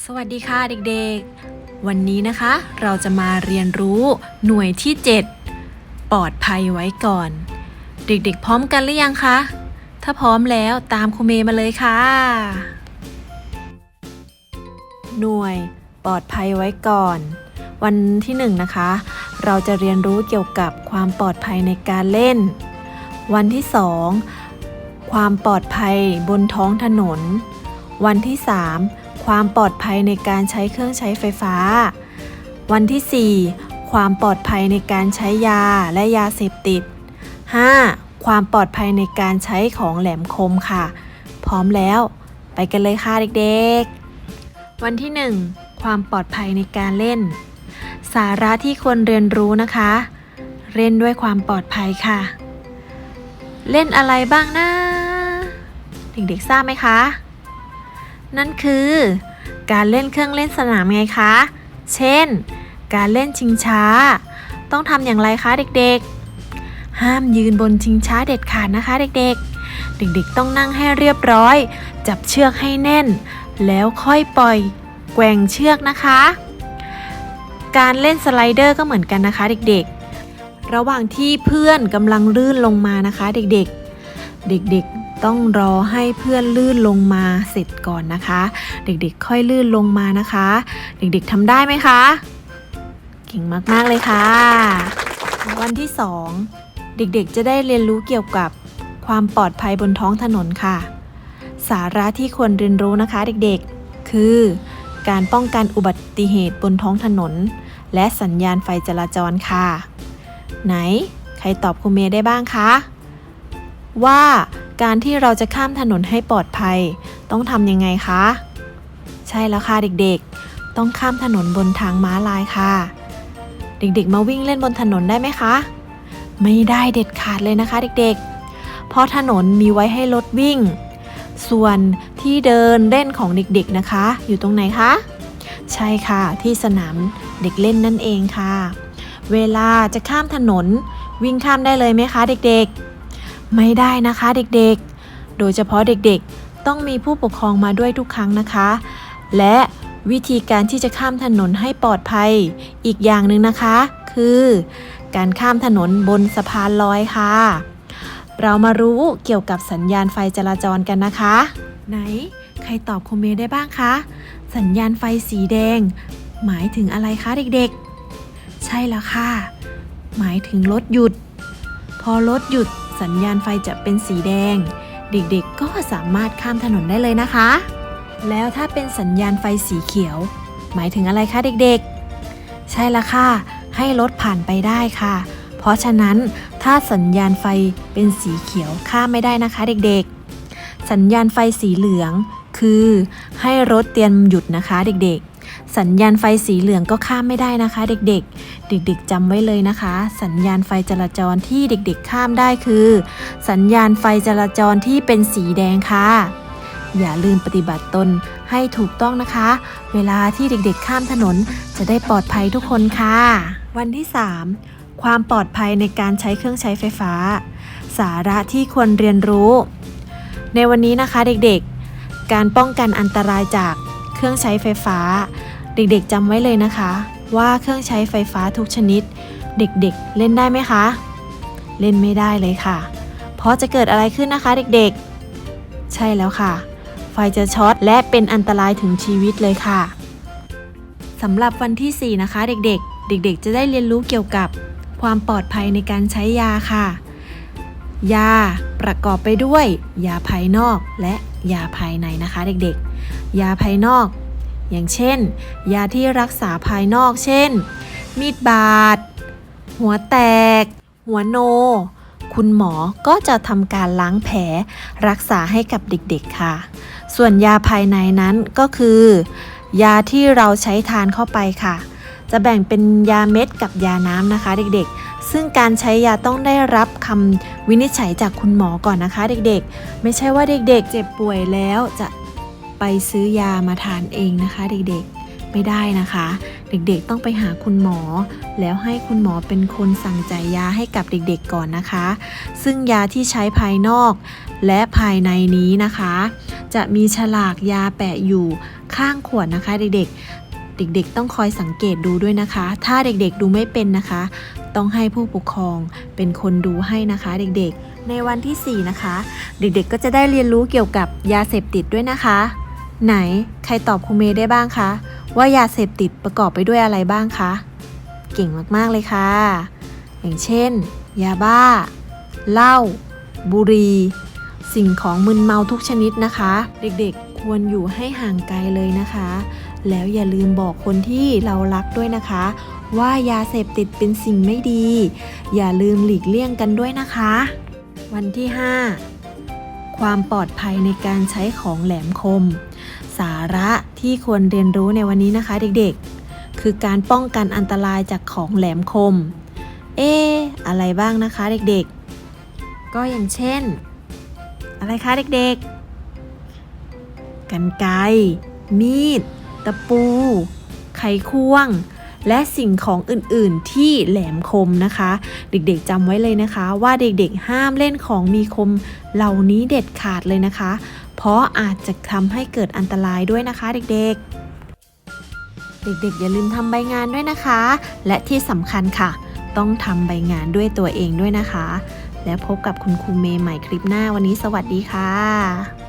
สวัสดีค่ะเด็กๆ วันนี้นะคะ เราจะมาเรียนรู้หน่วยที่ 7 ปลอดภัยไว้ก่อน เด็กๆ พร้อมกันหรือยังคะ ถ้าพร้อมแล้วตามครูเมย์มาเลยค่ะ หน่วยปลอดภัยไว้ก่อน วันที่หนึ่งนะคะ เราจะเรียนรู้เกี่ยวกับความปลอดภัยในการเล่น วันที่สองความปลอดภัยบนท้องถนน วันที่ 3 ความปลอดภัยในการใช้เครื่องใช้ไฟฟ้า วันที่ 4 ความปลอดภัยในการใช้ยาและยาเสพติด 5. ความปลอดภัยในการใช้ของแหลมคมค่ะ พร้อมแล้ว ไปกันเลยค่ะเด็กๆ วันที่ 1 ความปลอดภัยในการเล่น สาระที่ควรเรียนรู้นะคะ เล่นด้วยความปลอดภัยค่ะ เล่นอะไรบ้างนะเด็กๆทราบไหมคะ นั่นคือ การเล่นเครื่องเล่นสนามไงคะ เช่น การเล่นชิงช้า ต้องทำอย่างไรคะเด็กๆ ห้ามยืนบนชิงช้าเด็ดขาดนะคะเด็กๆ เด็กๆต้องนั่งให้เรียบร้อย จับเชือกให้แน่น แล้วค่อยปล่อยแกว่งเชือกนะคะ การเล่นสไลเดอร์ก็เหมือนกันนะคะเด็กๆ ระหว่างที่เพื่อนกำลังลื่นลงมานะคะเด็กๆ เด็กๆ ต้องรอให้เพื่อนลื่นลงมาเสร็จก่อนนะคะ เด็กๆ ค่อยลื่นลงมานะคะ เด็กๆทำได้ไหมคะ เก่งมากๆเลยค่ะ วันที่ 2 เด็กๆ จะได้เรียนรู้เกี่ยวกับความปลอดภัยบนท้องถนนค่ะ สาระที่ควรเรียนรู้นะคะเด็กๆ คือการป้องกันอุบัติเหตุบนท้องถนน และสัญญาณไฟจราจรค่ะ ไหน ใครตอบครูเมย์ได้บ้างคะ ว่า การที่เราจะข้ามถนนให้ปลอดภัย ต้องทำยังไงคะ ใช่แล้วค่ะเด็กๆ ต้องข้ามถนนบนทางม้าลายค่ะ เด็กๆ มาวิ่งเล่นบนถนนได้ไหมคะ ไม่ได้เด็ดขาดเลยนะคะเด็กๆ เพราะถนนมีไว้ให้รถวิ่ง ส่วนที่เดินเล่นของเด็กๆนะคะ อยู่ตรงไหนคะใช่ค่ะที่สนามเด็กเล่นนั่นเองค่ะ เวลาจะข้ามถนนวิ่งข้ามได้เลยไหมคะเด็กๆ ไม่ได้นะคะเด็กๆ โดยเฉพาะเด็กๆ ต้องมีผู้ปกครองมาด้วยทุกครั้งนะคะ และวิธีการที่จะข้ามถนนให้ปลอดภัย อีกอย่างหนึ่งนะคะ คือ การข้ามถนนบนสะพานลอยค่ะ เรามารู้เกี่ยวกับสัญญาณไฟจราจรกันนะคะ ไหน ใครตอบคอมเมนต์ได้บ้างคะ สัญญาณไฟสีแดง หมายถึงอะไรคะเด็กๆ ใช่แล้วค่ะ หมายถึงรถหยุด พอรถหยุด สัญญาณไฟจะเป็นสีแดง เด็กๆก็สามารถข้ามถนนได้เลยนะคะ แล้วถ้าเป็นสัญญาณไฟสีเขียว หมายถึงอะไรคะเด็กๆ ใช่ละค่ะ ให้รถผ่านไปได้ค่ะ เพราะฉะนั้นถ้าสัญญาณไฟเป็นสีเขียวข้ามไม่ได้นะคะเด็กๆ สัญญาณไฟสีเหลือง คือ ให้รถเตรียมหยุดนะคะเด็กๆ สัญญาณไฟสีเหลืองก็ข้ามไม่ได้นะคะ เด็กๆ เด็กๆจำไว้เลยนะคะ สัญญาณไฟจราจรที่เด็กๆ ข้ามได้คือ สัญญาณไฟจราจรที่เป็นสีแดงค่ะ อย่าลืมปฏิบัติตนให้ถูกต้องนะคะ เวลาที่เด็กๆ ข้ามถนนจะได้ปลอดภัยทุกคนค่ะ วันที่ 3 ความปลอดภัยในการใช้เครื่องใช้ไฟฟ้า สาระที่ควรเรียนรู้ ในวันนี้นะคะเด็กๆ การป้องกันอันตรายจากเครื่องใช้ไฟฟ้า เด็กๆจำไว้เลยนะคะ ว่าเครื่องใช้ไฟฟ้าทุกชนิด เด็กๆเล่นได้ไหมคะ เล่นไม่ได้เลยค่ะ เพราะจะเกิดอะไรขึ้นนะคะเด็กๆ ใช่แล้วค่ะ ไฟจะช็อตและเป็นอันตรายถึงชีวิตเลยค่ะสำหรับวันที่ 4 นะคะ เด็กๆ เด็กๆ จะได้เรียนรู้เกี่ยวกับความปลอดภัยในการใช้ยาค่ะ ยาประกอบไปด้วย ยาภายนอกและยาภายในนะคะ เด็กๆ ยาภายนอก อย่างเช่น ยาที่รักษาภายนอก เช่น มีดบาด หัวแตก หัวโน คุณหมอก็จะทำการล้างแผลรักษาให้กับเด็กๆค่ะ ส่วนยาภายในนั้นก็คือ ยาที่เราใช้ทานเข้าไปค่ะ จะแบ่งเป็นยาเม็ดกับยาน้ำนะคะเด็กๆซึ่งการใช้ยาต้องได้รับคำวินิจฉัยจากคุณหมอก่อนนะคะ เด็กๆ ไม่ใช่ว่าเด็กๆ เจ็บป่วยแล้วจะ ไปซื้อยามาทานเองนะคะ เด็กๆไม่ได้นะคะ เด็กๆต้องไปหาคุณหมอ แล้วให้คุณหมอเป็นคนสั่งจ่ายยาให้กับเด็กๆก่อนนะคะ ซึ่งยาที่ใช้ภายนอกและภายในนี้นะคะ จะมีฉลากยาแปะอยู่ข้างขวดนะคะ เด็กๆ เด็กๆ ต้องคอยสังเกตดูด้วยนะคะ ถ้าเด็กๆดูไม่เป็นนะคะ ต้องให้ผู้ปกครองเป็นคนดูให้นะคะ เด็กๆ ในวันที่ 4 นะคะ เด็กๆ ก็จะได้เรียนรู้เกี่ยวกับยาเสพติดด้วยนะคะ ไหนใครตอบครูเมย์ได้บ้างคะ ว่ายาเสพติดประกอบไปด้วยอะไรบ้างคะ เก่งมาก ๆ เลยค่ะ อย่างเช่น ยาบ้า เหล้า บุหรี่ สิ่งของมึนเมาทุกชนิดนะคะ เด็กๆ ควรอยู่ให้ห่างไกลเลยนะคะ แล้วอย่าลืมบอกคนที่เรารักด้วยนะคะ ว่ายาเสพติดเป็นสิ่งไม่ดี อย่าลืมหลีกเลี่ยงกันด้วยนะคะ วันที่ 5 ความปลอดภัยในการใช้ของแหลมคมาระที่ควรเรียนรู้ในวันนี้นะคะเด็กๆ คือการป้องกันอันตรายจากของแหลมคม เอ๊อะไรบ้างนะคะเด็กๆ ก็อย่างเช่น อะไรคะเด็กๆ กันไกมีด ตะปู ไขควง และสิ่งของอื่นๆที่แหลมคมนะคะ เด็กๆจำไว้เลยนะคะ ว่าเด็กๆห้ามเล่นของมีคมเหล่านี้เด็ดขาดเลยนะคะ เพราะอาจจะทำให้เกิดอันตรายด้วยนะคะเด็กๆ เด็กๆ อย่าลืมทำใบงานด้วยนะคะ และที่สำคัญค่ะ ต้องทำใบงานด้วยตัวเองด้วยนะคะ แล้วพบกับคุณครูเมย์ใหม่คลิปหน้าวันนี้สวัสดีค่ะ